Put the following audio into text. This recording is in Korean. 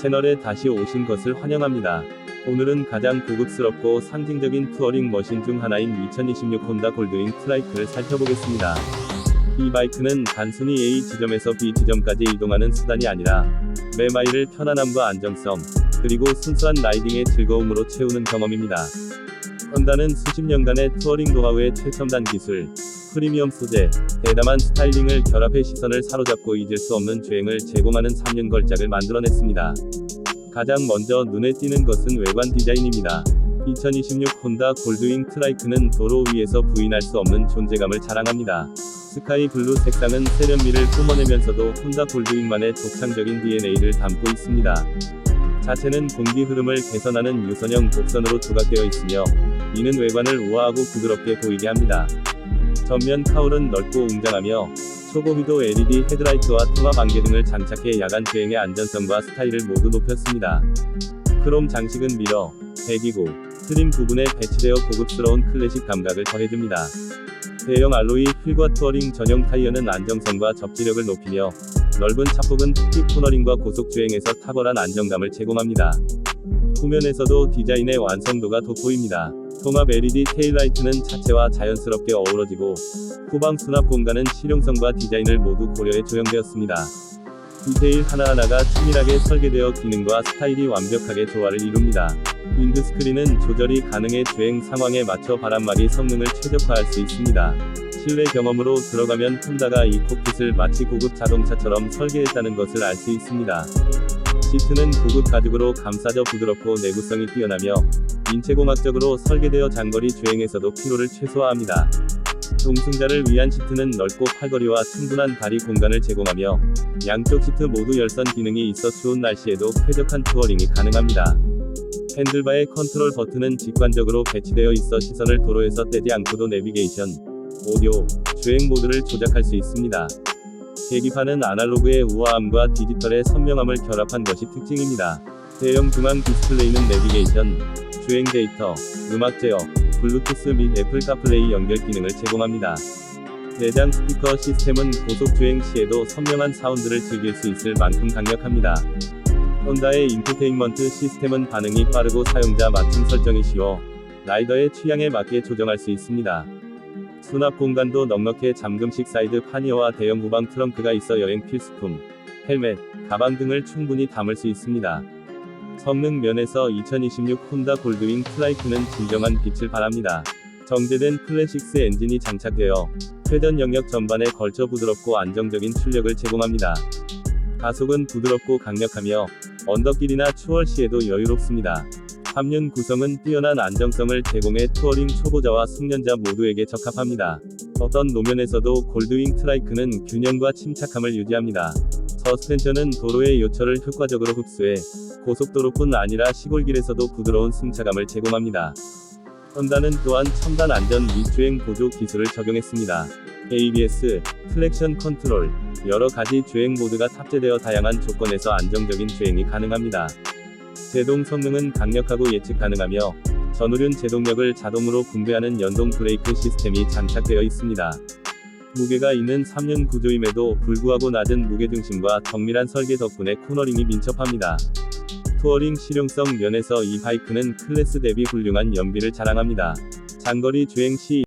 채널에 다시 오신 것을 환영합니다. 오늘은 가장 고급스럽고 상징적인 투어링 머신 중 하나인 2026 혼다 골드윙 트라이크를 살펴보겠습니다. 이 바이크는 단순히 A 지점에서 B 지점까지 이동하는 수단이 아니라 매 마일을 편안함과 안정성, 그리고 순수한 라이딩의 즐거움으로 채우는 경험입니다. 혼다는 수십 년간의 투어링 노하우의 최첨단 기술, 프리미엄 소재, 대담한 스타일링을 결합해 시선을 사로잡고 잊을 수 없는 주행을 제공하는 3륜 걸작을 만들어냈습니다. 가장 먼저 눈에 띄는 것은 외관 디자인입니다. 2026 혼다 골드윙 트라이크는 도로 위에서 부인할 수 없는 존재감을 자랑합니다. 스카이 블루 색상은 세련미를 뿜어내면서도 혼다 골드윙만의 독창적인 DNA를 담고 있습니다. 자체는 공기 흐름을 개선하는 유선형 곡선으로 조각되어 있으며 이는 외관을 우아하고 부드럽게 보이게 합니다. 전면 카울은 넓고 웅장하며 초고위도 LED 헤드라이트와 통합 안개 등을 장착해 야간 주행의 안전성과 스타일을 모두 높였습니다. 크롬 장식은 미러, 배기구, 트림 부분에 배치되어 고급스러운 클래식 감각을 더해줍니다. 대형 알로이 휠과 투어링 전용 타이어는 안정성과 접지력을 높이며 넓은 차폭은 특히 코너링과 고속 주행에서 탁월한 안정감을 제공합니다. 후면에서도 디자인의 완성도가 돋보입니다. 통합 LED 테일라이트는 자체와 자연스럽게 어우러지고 후방 수납 공간은 실용성과 디자인을 모두 고려해 조형되었습니다. 디테일 하나하나가 치밀하게 설계되어 기능과 스타일이 완벽하게 조화를 이룹니다. 윈드스크린은 조절이 가능해 주행 상황에 맞춰 바람막이 성능을 최적화할 수 있습니다. 실내 경험으로 들어가면 혼다가 이 콕핏을 마치 고급 자동차처럼 설계했다는 것을 알 수 있습니다. 시트는 고급 가죽으로 감싸져 부드럽고 내구성이 뛰어나며 인체공학적으로 설계되어 장거리 주행에서도 피로를 최소화합니다. 동승자를 위한 시트는 넓고 팔걸이와 충분한 다리 공간을 제공하며 양쪽 시트 모두 열선 기능이 있어 추운 날씨에도 쾌적한 투어링이 가능합니다. 핸들바의 컨트롤 버튼은 직관적으로 배치되어 있어 시선을 도로에서 떼지 않고도 내비게이션, 오디오, 주행 모드를 조작할 수 있습니다. 계기판은 아날로그의 우아함과 디지털의 선명함을 결합한 것이 특징입니다. 대형 중앙 디스플레이는 내비게이션, 주행 데이터, 음악 제어, 블루투스 및 애플 카플레이 연결 기능을 제공합니다. 내장 스피커 시스템은 고속 주행 시에도 선명한 사운드를 즐길 수 있을 만큼 강력합니다. 혼다의 인포테인먼트 시스템은 반응이 빠르고 사용자 맞춤 설정이 쉬워 라이더의 취향에 맞게 조정할 수 있습니다. 수납 공간도 넉넉해 잠금식 사이드 파니어와 대형 후방 트렁크가 있어 여행 필수품, 헬멧, 가방 등을 충분히 담을 수 있습니다. 성능 면에서 2026 혼다 골드윙 트라이크는 진정한 빛을 발합니다. 정제된 클래식스 엔진이 장착되어 회전 영역 전반에 걸쳐 부드럽고 안정적인 출력을 제공합니다. 가속은 부드럽고 강력하며 언덕길이나 추월 시에도 여유롭습니다. 3륜 구성은 뛰어난 안정성을 제공해 투어링 초보자와 숙련자 모두에게 적합합니다. 어떤 노면에서도 골드윙 트라이크는 균형과 침착함을 유지합니다. 서스펜션은 도로의 요철을 효과적으로 흡수해 고속도로뿐 아니라 시골길에서도 부드러운 승차감을 제공합니다. 혼다는 또한 첨단 안전 및 주행 보조 기술을 적용했습니다. ABS, 트랙션 컨트롤, 여러 가지 주행 모드가 탑재되어 다양한 조건에서 안정적인 주행이 가능합니다. 제동 성능은 강력하고 예측 가능하며 전후륜 제동력을 자동으로 분배하는 연동 브레이크 시스템이 장착되어 있습니다. 무게가 있는 3륜 구조임에도 불구하고 낮은 무게중심과 정밀한 설계 덕분에 코너링이 민첩합니다. 투어링 실용성 면에서 이 바이크는 클래스 대비 훌륭한 연비를 자랑합니다. 장거리 주행 시